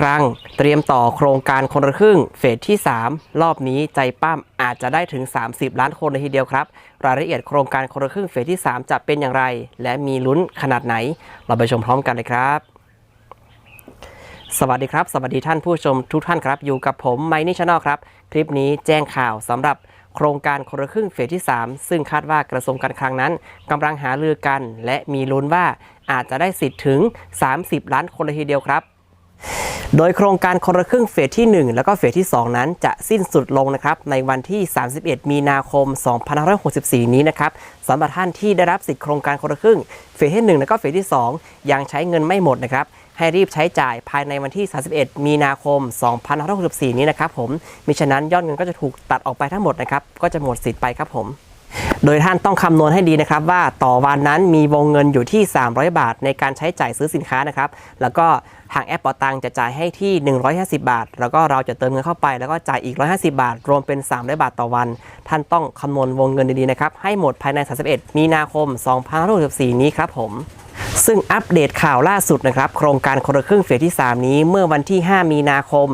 ครั้ง เตรียมต่อโครงการคนละครึ่ง เฟสที่ 3 รอบนี้ใจปั้มอาจจะได้ถึง 30 ล้านคนเลยทีเดียวครับ รายละเอียดโครงการคนละครึ่งเฟสที่ 3 จะเป็นอย่างไร และมีลุ้นขนาดไหน เราไปชมพร้อมกันเลยครับสวัสดีครับ สวัสดีท่านผู้ชมทุกท่านครับ อยู่กับผมไมนี่ชาแนลครับ คลิปนี้แจ้งข่าวสำหรับโครงการคนละครึ่งเฟสที่ 3 ซึ่งคาดว่ากระทรวงการคลังนั้นกำลังหารือกัน และมีลุ้นว่าอาจจะได้สิทธิ์ถึง 30 ล้านคนเลยทีเดียวครับ โดยโครงการคนละครึ่งเฟสที่ 1 แล้วก็เฟสที่ 2 นั้นจะสิ้นสุดลงนะครับในวันที่ 31 มีนาคม 2564 นี้นะครับสำหรับท่านที่ได้รับสิทธิโครงการคนละครึ่งเฟสที่ 1 แล้วก็เฟสที่ 2 ยังใช้เงินไม่หมดนะครับให้รีบใช้จ่ายภายในวันที่ 31 มีนาคม 2564 นี้นะครับผมมิฉะนั้นยอดเงินก็จะถูกตัดออกไปทั้งหมดนะครับก็จะหมดสิทธิ์ไปครับผม โดยท่านต้องคำนวณให้ดีนะครับว่าต่อวันนั้นมีวงเงินอยู่ที่ 300 บาท ในการใช้จ่ายซื้อสินค้านะครับ แล้วก็ทางแอปเปอตังจะจ่ายให้ที่ 150 บาท แล้วก็เราจะเติมเงินเข้าไป แล้วก็จ่ายอีก 150 บาท รวมเป็น 300 บาทต่อวัน ท่านต้องคำนวณวงเงินดีๆนะครับ ให้หมดภายใน 31 มีนาคม 2564 นี้ครับผมซึ่งอัปเดตข่าวล่าสุดนะครับ โครงการคนละครึ่งเฟสที่ 3 นี้เมื่อวันที่ 5 มีนาคม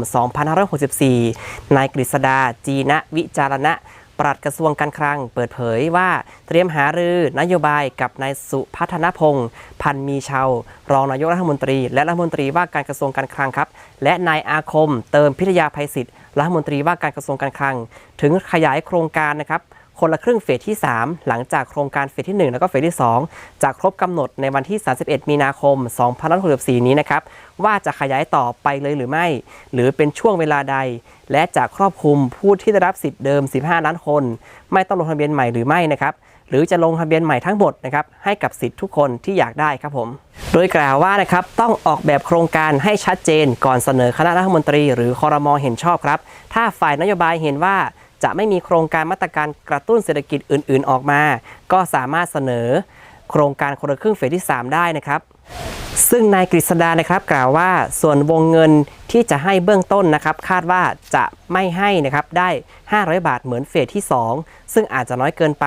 2564 นายกฤษดา จีนะวิจารณะ ปลัดกระทรวงการคลังเปิดเผยว่าเตรียมหารือนโยบายกับนายสุพัฒนพงศ์พันมีเชาวรองนายกรัฐมนตรี และรัฐมนตรีว่าการกระทรวงการคลังครับ และนายอาคม เติมพิทยาภัยศิษย์รัฐมนตรีว่าการกระทรวงการคลัง ถึงขยายโครงการนะครับ คนละครึ่งเฟสที่ 3 หลังจากโครงการเฟสที่ 1 แล้วก็เฟสที่ 2 จะครบกำหนดในวันที่ 31 มีนาคม 2564 นี้นะครับ ว่าจะขยายต่อไปเลยหรือไม่ หรือเป็นช่วงเวลาใด และจะครอบคลุมผู้ที่ได้รับสิทธิ์เดิม 15 ล้านคน ไม่ต้องลงทะเบียนใหม่หรือไม่นะครับหรือจะลงทะเบียนใหม่ทั้งหมดนะครับให้กับสิทธิ์ทุกคนที่อยากได้ครับผม โดยกล่าวว่านะครับต้องออกแบบโครงการให้ชัดเจนก่อนเสนอคณะรัฐมนตรี หรือคอรมอเห็นชอบครับ ถ้าฝ่ายนโยบายเห็นว่า จะไม่มีโครงการมาตรการกระตุ้นเศรษฐกิจอื่น ๆ ออกมา ก็สามารถเสนอโครงการคนละครึ่งเฟสที่ 3 ได้นะครับ ซึ่งนายกฤษดานะครับกล่าวว่าส่วนวงเงินที่จะให้เบื้องต้นนะครับคาดว่าจะไม่ให้นะครับได้ 500 บาทเหมือนเฟสที่ 2 ซึ่งอาจจะน้อยเกินไป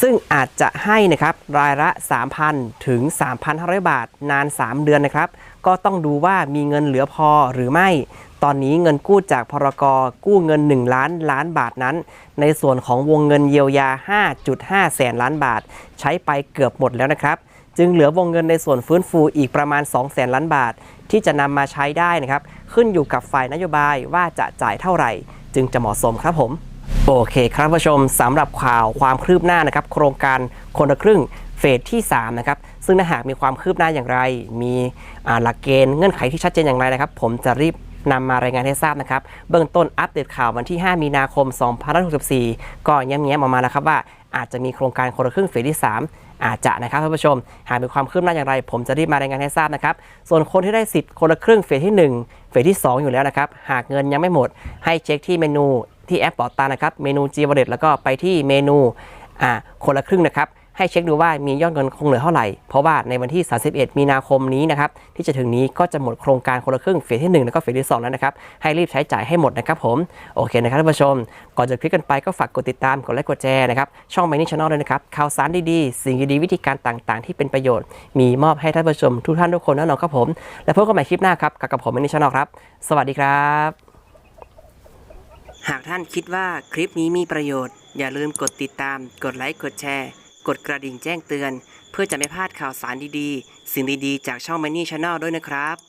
ซึ่งอาจจะให้นะครับรายละ 3,000 ถึง 3,500 บาทนาน 3 เดือนนะครับ ก็ต้องดูว่ามีเงินเหลือพอหรือไม่ ตอนนี้เงินกู้จากพรกกู้เงิน 1 ล้านล้านบาทนั้น ในส่วนของวงเงินเยียวยา 5.5 แสนล้านบาท ใช้ไปเกือบหมดแล้วนะครับ จึงเหลือวงเงินในส่วนฟื้นฟูอีกประมาณ 2 แสนล้านบาท ที่จะนำมาใช้ได้นะครับ ขึ้นอยู่กับฝ่ายนโยบายว่าจะจ่ายเท่าไหร่ จึงจะเหมาะสมครับผมโอเคครับผู้ชมสำหรับข่าวความคืบหน้านะครับ โครงการคนละครึ่งเฟสที่3นะครับซึ่งถ้าหากมีความคืบหน้าอย่างไร มีหลักเกณฑ์เงื่อนไขที่ชัดเจนอย่างไรนะครับ ผมจะรีบ นำมารายงานให้ทราบนะครับ เบื้องต้นอัปเดตข่าววันที่ 5 มีนาคม 2564 ก็แย้มๆออกมาแล้วครับว่า อาจจะมีโครงการคนละครึ่งเฟสที่ 3 อาจจะนะครับท่านผู้ชม หากมีความคืบหน้าอย่างไร ผมจะรีบมารายงานให้ทราบนะครับ ส่วนคนที่ได้สิทธิ์คนละครึ่งเฟสที่ 1 เฟสที่ 2 อยู่แล้วนะครับ หากเงินยังไม่หมด ให้เช็คที่เมนูที่แอปเป๋าตังนะครับ เมนู G Wallet แล้วก็ไปที่เมนูคนละครึ่งนะครับ ให้เช็คดูว่ามียอดเงินคงเหลือเท่าไหร่ เพราะว่าในวันที่ 31 มีนาคมนี้นะครับที่จะถึงนี้ก็จะหมดโครงการคนละครึ่งเฟสที่ 1 แล้วก็เฟสที่ 2 แล้วนะครับ ให้รีบใช้จ่ายให้หมดนะครับผม โอเคนะครับท่านผู้ชม ก่อนจะคลิกกันไปก็ฝากกดติดตาม กดไลค์กดแชร์นะครับช่อง m ม n นี่ช n แนลด้วยนะครับข่าวสารดีๆ สิ่งดีๆวิธีการต่างๆ ที่เป็นประโยชน์ มีมอบให้ท่านผู้ชมทุกท่านทุกคนแน่นอนครับผม และพบกันใหม่คลิปหน้าครับกับกับผม m มนี่ช n แนลครับ สวัสดีครับหากท่านคิดว่าคลิปนี้มีประโยชน์ อย่าลืมกดติดตาม กดไลค์ กดแชร์ กดกระดิ่งแจ้งเตือน เพื่อจะไม่พลาดข่าวสารดีๆ สิ่งดีๆ จากช่อง m ม n นี่ช n แนลด้วยนะครับ